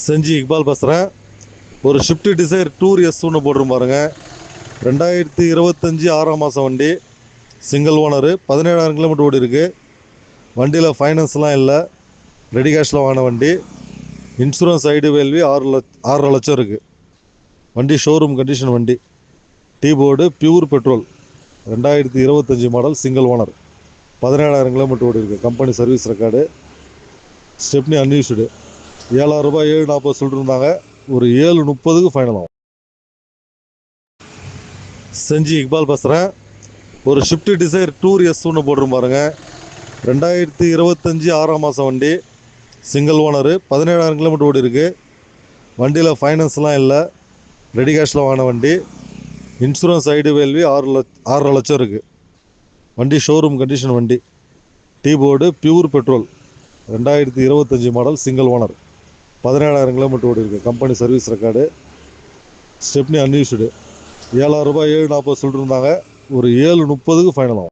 செஞ்சி இக்பால் பேசுகிறேன் ஒரு shift desire tour S ஒன்று போட்டிருக்கும் பாருங்க. ரெண்டாயிரத்தி இருபத்தஞ்சி ஆறாம் மாதம் வண்டி. சிங்கிள் ஓனரு பதினேழாயிரம் கிலோமீட்டர் ஓடி இருக்குது வண்டியில் ஃபைனான்ஸ்லாம் இல்லை. ரெடி கேஷில் வாங்கின வண்டி. இன்சூரன்ஸ் ஐடி வேல்வி ஆறு லட்ச ஆறரை லட்சம் இருக்குது வண்டி ஷோரூம் கண்டிஷன் வண்டி. டீ போர்டு பியூர் பெட்ரோல் ரெண்டாயிரத்தி இருபத்தஞ்சி மாடல் சிங்கிள் ஓனர் பதினேழாயிரம் கிலோமீட்டர் ஓடி இருக்குது company service record stepney unused ஏழாயிரம் ரூபாய் ஏழு நாற்பது சொல்லிட்டு இருந்தாங்க ஒரு ஏழு முப்பதுக்கு ஃபைனல் ஆகும். செஞ்சி இக்பால் பேசுகிறேன் ஒரு ஷிஃப்ட் டிசைர் டூர் எஸ் ஒன்று போட்டிருக்கும் பாருங்க. ரெண்டாயிரத்தி இருபத்தஞ்சி ஆறாம் மாதம் வண்டி. சிங்கிள் ஓனரு பதினேழாயிரம் கிலோமீட்டர் ஓடி இருக்குது வண்டியில் ஃபைனான்ஸ்லாம் இல்லை. ரெடி கேஷில் வாங்கின வண்டி. இன்சூரன்ஸ் ஐடி வேல்வி ஆறு லட்ச ஆறரை லட்சம் இருக்குது வண்டி ஷோரூம் கண்டிஷன் வண்டி. டீ போர்டு பியூர் பெட்ரோல் ரெண்டாயிரத்தி இருபத்தஞ்சி மாடல் சிங்கிள் ஓனர் பதினேழாயிரம் கிலோமீட்டர் ஓடி இருக்குது company service record stepney unused ஏழாயிரம் ரூபாய் ஏழு நாற்பது சொல்லிட்டு இருந்தாங்க ஒரு ஏழு முப்பதுக்கு ஃபைனல் ஆகும்.